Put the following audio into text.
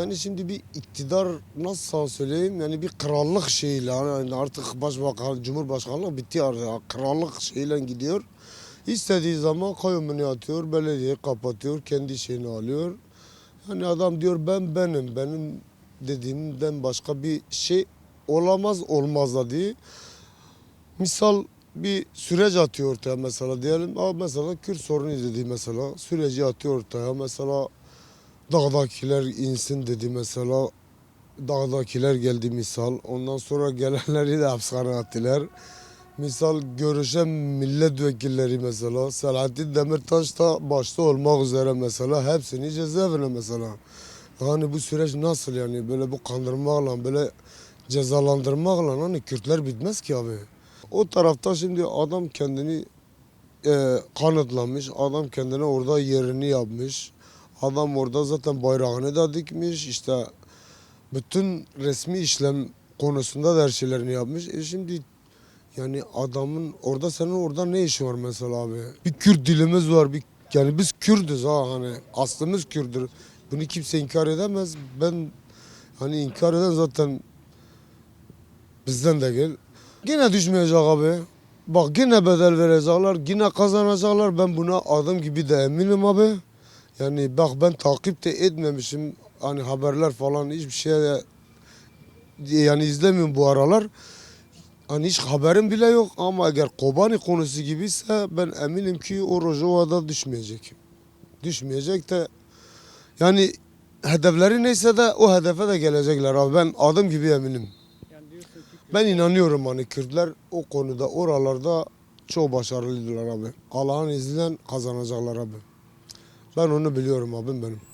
Yani şimdi bir iktidar nasıl söyleyeyim yani bir krallık şeyiyle yani artık başbakan, cumhurbaşkanlığı bitti artık krallık şeyle gidiyor. İstediği zaman kayyumunu atıyor, belediye kapatıyor, kendi şeyini alıyor. Yani adam diyor ben benim, benim dediğimden başka bir şey olamaz olmaz da diye. Misal bir süreç atıyor ortaya mesela diyelim. Mesela Kürt sorunu dedi mesela. Süreci atıyor ortaya. Mesela dağdakiler insin dedi mesela. Dağdakiler geldi misal. Ondan sonra gelenleri de hapishane attılar. Misal görüşen milletvekilleri mesela. Selahattin Demirtaş da başta olmak üzere mesela. Hepsini cezaevine mesela. Yani bu süreç nasıl yani böyle bu kandırmakla böyle cezalandırmakla hani Kürtler bitmez ki abi. O tarafta şimdi adam kendini e, kanıtlamış. Adam kendine orada yerini yapmış. Adam orada zaten bayrağını da dikmiş. İşte bütün resmi işlem konusunda da her şeylerini yapmış. E şimdi yani adamın orada senin orada ne işi var mesela abi? Bir Kürt dilimiz var. Bir, yani biz Kürdüz ha hani aslımız Kürdür. Bunu kimse inkar edemez. Ben hani inkar eden zaten bizden de gel. Yine düşmeyecek abi. Bak yine bedel verecekler, yine kazanacaklar. Ben buna adım gibi de eminim abi. Yani bak ben takip de etmemişim. Hani haberler falan hiçbir şey yani izlemiyorum bu aralar. Hani hiç haberim bile yok ama eğer Kobani konusu gibiyse ben eminim ki o Rojava'da düşmeyecek. Düşmeyecek de yani hedefleri neyse de o hedefe de gelecekler abi. Ben adım gibi eminim. Ben inanıyorum hani Kürtler o konuda oralarda çok başarılılar abi. Allah'ın izniyle kazanacaklar abi. Ben onu biliyorum abim benim.